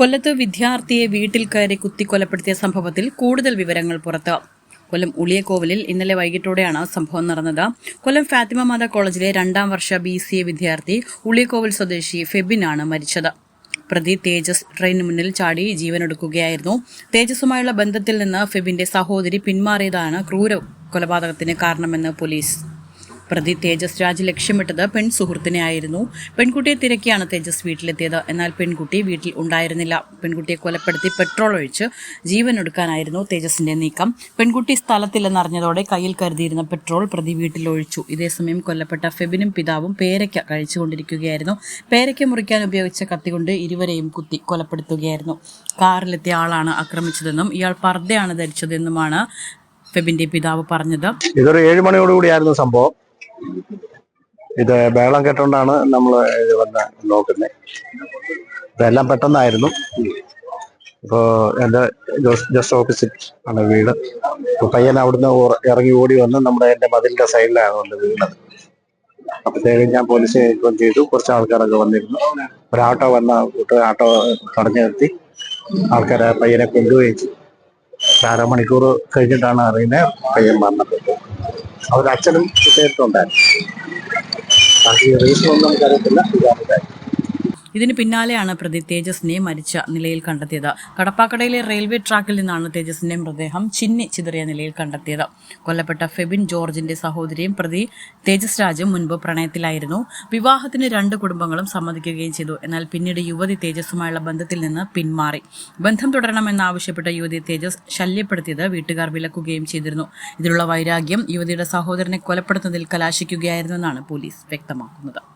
കൊല്ലത്ത് വിദ്യാർത്ഥിയെ വീട്ടിൽ കയറി കുത്തിക്കൊലപ്പെടുത്തിയ സംഭവത്തിൽ കൂടുതൽ വിവരങ്ങൾ പുറത്ത്. കൊല്ലം ഉളിയക്കോവിലിൽ ഇന്നലെ വൈകിട്ടോടെയാണ് സംഭവം നടന്നത്. കൊല്ലം ഫാത്തിമ മാത കോളേജിലെ രണ്ടാം വർഷ ബി സി എ വിദ്യാർത്ഥി ഉളിയക്കോവിൽ സ്വദേശി ഫെബിനാണ് മരിച്ചത്. പ്രതി തേജസ് ട്രെയിനിന് മുന്നിൽ ചാടി ജീവനൊടുക്കുകയായിരുന്നു. തേജസുമായുള്ള ബന്ധത്തിൽ നിന്ന് ഫെബിന്റെ സഹോദരി പിന്മാറിയതാണ് ക്രൂര കൊലപാതകത്തിന് കാരണമെന്ന് പോലീസ് പ്രതി തേജസ് രാജ് ലക്ഷ്യമിട്ടത് പെൺ സുഹൃത്തിനെ ആയിരുന്നു പെൺകുട്ടിയെ തിരക്കിയാണ് തേജസ് വീട്ടിലെത്തിയത്. എന്നാൽ പെൺകുട്ടി വീട്ടിൽ ഉണ്ടായിരുന്നില്ല. പെൺകുട്ടിയെ കൊലപ്പെടുത്തി പെട്രോൾ ഒഴിച്ച് ജീവനൊടുക്കാനായിരുന്നു തേജസിന്റെ നീക്കം. പെൺകുട്ടി സ്ഥലത്തില്ലെന്നറിഞ്ഞതോടെ കയ്യിൽ കരുതിയിരുന്ന പെട്രോൾ പ്രതി വീട്ടിൽ ഒഴിച്ചു. ഇതേസമയം കൊല്ലപ്പെട്ട ഫെബിനും പിതാവും പേരയ്ക്ക കഴിച്ചുകൊണ്ടിരിക്കുകയായിരുന്നു. പേരയ്ക്ക മുറിക്കാൻ ഉപയോഗിച്ച കത്തികൊണ്ട് ഇരുവരെയും കുത്തി കൊലപ്പെടുത്തുകയായിരുന്നു. കാറിലെത്തിയ ആളാണ് ആക്രമിച്ചതെന്നും ഇയാൾ പർദ്ദയാണ് ധരിച്ചതെന്നുമാണ് ഫെബിന്റെ പിതാവ് പറഞ്ഞത്. ഇതൊരു ഏഴ് മണിയോടുകൂടിയായിരുന്നു സംഭവം. ഇത് ബഹളം കേട്ടോണ്ടാണ് നമ്മൾ വന്ന് നോക്കുന്നത് ഇതെല്ലാം പെട്ടെന്നായിരുന്നു. ഇപ്പോൾ എന്റെ ജസ്റ്റ് ഓപ്പോസിറ്റ് ആണ് വീട്. ഇപ്പൊ പയ്യൻ അവിടുന്ന് ഇറങ്ങി ഓടി വന്ന് നമ്മുടെ എന്റെ മതിലിന്റെ സൈഡിലാണ് വന്ന് വീണത്. അപ്പോഴത്തേക്കും ഞാൻ പോലീസിനെ ഇൻഫോം ചെയ്തു. കുറച്ച് ആൾക്കാരൊക്കെ വന്നിരുന്നു. ഒരു ആട്ടോ വന്ന കൂട്ട് ആട്ടോ തടഞ്ഞു നിർത്തി. ആൾക്കാരെ പയ്യനെ കൊണ്ടുപോയി അരമണിക്കൂർ കഴിഞ്ഞിട്ടാണ് അറിയുന്നത് പയ്യൻ മരണപ്പെട്ടു അവരുടെ അച്ഛനും കുട്ടിയിട്ടുണ്ടായിരുന്നു ബാക്കി റീസണൊന്നും നമുക്കറിയത്തില്ല. ഇതാണ് ഇതിന് പിന്നാലെയാണ് പ്രതി തേജസിനെ മരിച്ച നിലയിൽ കണ്ടെത്തിയത്. കടപ്പാക്കടയിലെ റെയിൽവേ ട്രാക്കിൽ നിന്നാണ് തേജസിന്റെ മൃതദേഹം ചിന്നി ചിതറിയ നിലയിൽ കണ്ടെത്തിയത്. കൊല്ലപ്പെട്ട ഫെബിൻ ജോർജിന്റെ സഹോദരിയും പ്രതി തേജസ് രാജും മുൻപ് പ്രണയത്തിലായിരുന്നു. വിവാഹത്തിന് രണ്ട് കുടുംബങ്ങളും സമ്മതിക്കുകയും ചെയ്തു. എന്നാൽ പിന്നീട് യുവതി തേജസുമായുള്ള ബന്ധത്തിൽ നിന്ന് പിന്മാറി. ബന്ധം തുടരണമെന്നാവശ്യപ്പെട്ട യുവതി തേജസ് ശല്യപ്പെടുത്തിയത് വീട്ടുകാർ വിലക്കുകയും ചെയ്തിരുന്നു. ഇതിലുള്ള വൈരാഗ്യം യുവതിയുടെ സഹോദരനെ കൊലപ്പെടുത്തുന്നതിൽ കലാശിക്കുകയായിരുന്നെന്നാണ് പോലീസ് വ്യക്തമാക്കുന്നത്.